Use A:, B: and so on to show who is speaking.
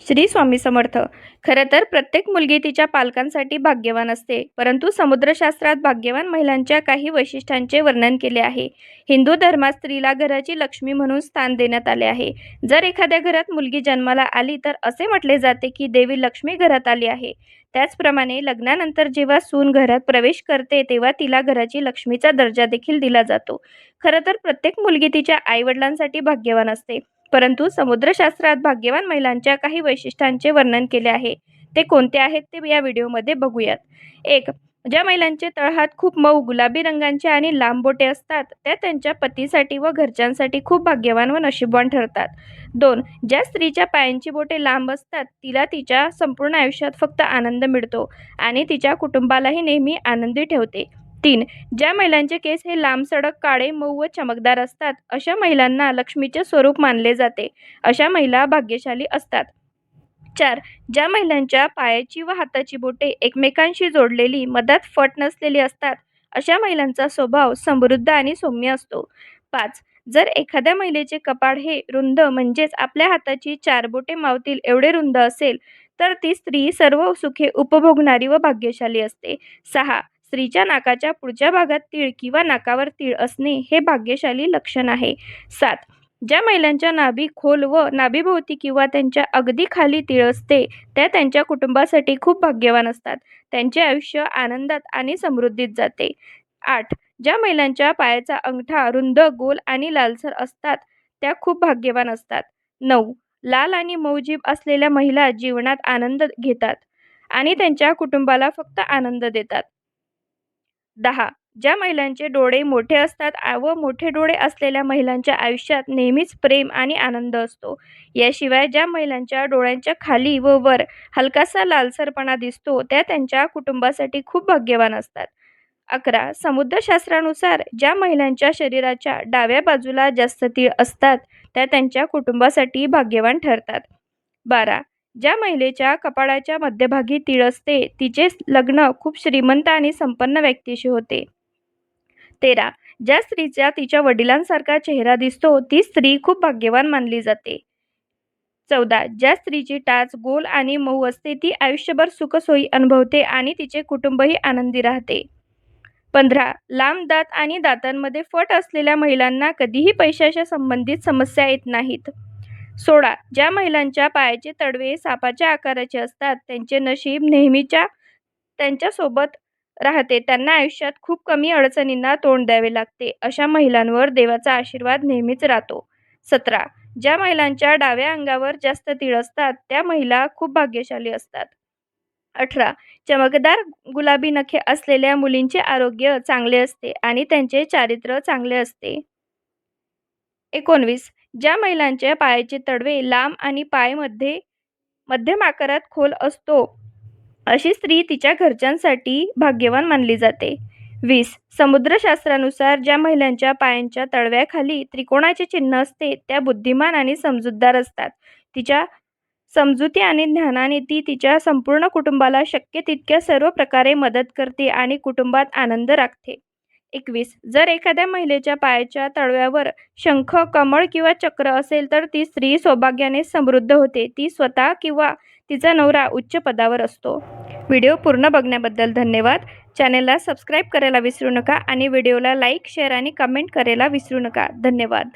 A: श्री स्वामी समर्थ. खरं तर प्रत्येक मुलगी तिच्या पालकांसाठी भाग्यवान असते परंतु समुद्रशास्त्रात भाग्यवान महिलांच्या काही वैशिष्ट्यांचे वर्णन केले आहे. हिंदू धर्मात स्त्रीला घराची लक्ष्मी म्हणून स्थान देण्यात आले आहे. जर एखाद्या घरात मुलगी जन्माला आली तर असे म्हटले जाते की देवी लक्ष्मी घरात आली आहे. त्याचप्रमाणे लग्नानंतर जेव्हा सून घरात प्रवेश करते तेव्हा तिला घराची लक्ष्मीचा दर्जा देखील दिला जातो. खरं तर प्रत्येक मुलगी तिच्या आईवडिलांसाठी भाग्यवान असते. परंतु समुद्रशास्त्रात भाग्यवान महिलांच्या काही वैशिष्ट्यांचे वर्णन केले आहे. ते कोणते आहेत ते या व्हिडिओमध्ये बघूयात. एक ज्या महिलांचे तळहात खूप मऊ गुलाबी रंगांचे आणि लांब बोटे असतात त्या त्यांच्या पतीसाठी व घरच्यांसाठी खूप भाग्यवान व नशीबवान ठरतात. दोन ज्या स्त्रीच्या पायांची बोटे लांब असतात तिला तिच्या संपूर्ण आयुष्यात फक्त आनंद मिळतो आणि तिच्या कुटुंबालाही नेहमी आनंदी ठेवते. तीन ज्या महिलांचे केस हे लांब सडक काळे मऊ व चमकदार असतात अशा महिलांना लक्ष्मीचे स्वरूप मानले जाते. अशा महिला भाग्यशाली असतात. चार ज्या महिलांच्या पायाची व हाताची बोटे एकमेकांशी जोडलेली मधात फट नसलेली असतात अशा महिलांचा स्वभाव समृद्ध आणि सौम्य असतो. पाच जर एखाद्या महिलेचे कपाळ हे रुंद म्हणजेच आपल्या हाताची चार बोटे मावतील एवढे रुंद असेल तर ती स्त्री सर्व सुखे उपभोगणारी व भाग्यशाली असते. सहा स्त्रीच्या नाकाच्या पुढच्या भागात तीळ किंवा नाकावर तीळ असणे हे भाग्यशाली लक्षण आहे. सात. ज्या महिलांच्या नाभी खोल व नाभीभोवती किंवा त्यांच्या अगदी खाली तीळ असते त्या त्यांच्या कुटुंबासाठी खूप भाग्यवान असतात. त्यांचे आयुष्य आनंदात आणि समृद्धीत जाते. आठ. ज्या महिलांच्या पायाचा अंगठा रुंद गोल आणि लालसर असतात त्या खूप भाग्यवान असतात. नऊ. लाल आणि मऊ जीभ असलेल्या महिला जीवनात आनंद घेतात आणि त्यांच्या कुटुंबाला फक्त आनंद देतात. दहा. ज्या महिलांचे डोळे मोठे असतात व मोठे डोळे असलेल्या महिलांच्या आयुष्यात नेहमीच प्रेम आणि आनंद असतो. याशिवाय ज्या महिलांच्या डोळ्यांच्या खाली व वर हलकासा लालसरपणा दिसतो त्या त्यांच्या कुटुंबासाठी खूप भाग्यवान असतात. अकरा. समुद्रशास्त्रानुसार ज्या महिलांच्या शरीराच्या डाव्या बाजूला जास्त तीळ असतात त्या त्यांच्या कुटुंबासाठी भाग्यवान ठरतात. बारा. ज्या महिलेच्या कपाळाच्या मध्यभागी तीळ असते तिचे लग्न खूप श्रीमंत आणि संपन्न व्यक्तीशी होते. तेरा. ज्या स्त्रीचा तिच्या वडिलांसारखा चेहरा दिसतो ती स्त्री खूप भाग्यवान मानली जाते. चौदा. ज्या स्त्रीची टाच गोल आणि मऊ असते ती आयुष्यभर सुखसोयी अनुभवते आणि तिचे कुटुंबही आनंदी राहते. पंधरा. लांब दात आणि दातांमध्ये फट असलेल्या महिलांना कधीही पैशाच्या संबंधित समस्या येत नाहीत. सोळा ज्या महिलांच्या पायाचे तडवे सापाच्या आकाराचे असतात त्यांचे नशीब नेहमीच्या त्यांच्यासोबत राहते. त्यांना आयुष्यात खूप कमी अडचणींना तोंड द्यावे लागते. अशा महिलांवर देवाचा आशीर्वाद नेहमीच राहतो. सतरा. ज्या महिलांच्या डाव्या अंगावर जास्त तीळ असतात त्या महिला खूप भाग्यशाली असतात. अठरा. चमकदार गुलाबी नखे असलेल्या मुलींचे आरोग्य चांगले असते आणि त्यांचे चारित्र्य चांगले असते. एकोणवीस. ज्या महिलांच्या पायाचे तडवे लांब आणि पायमध्ये मध्यम आकारात खोल असतो अशी स्त्री तिच्या घरच्यांसाठी भाग्यवान मानली जाते. वीस. समुद्रशास्त्रानुसार ज्या महिलांच्या पायांच्या तळव्याखाली त्रिकोणाचे चिन्ह असते त्या बुद्धिमान आणि समजूतदार असतात. तिच्या समजुती आणि ज्ञानाने ती तिच्या संपूर्ण कुटुंबाला शक्य तितक्या सर्व प्रकारे मदत करते आणि कुटुंबात आनंद राखते. एकवीस. जर एखाद्या महिलेच्या पायाच्या तळव्यावर शंख कमळ किंवा चक्र असेल तर ती स्त्री सौभाग्याने समृद्ध होते. ती स्वतः किंवा तिचा नवरा उच्च पदावर असतो. व्हिडिओ पूर्ण बघण्याबद्दल धन्यवाद. चॅनेलला सबस्क्राईब करायला विसरू नका आणि व्हिडिओला लाईक शेअर आणि कमेंट करायला विसरू नका. धन्यवाद.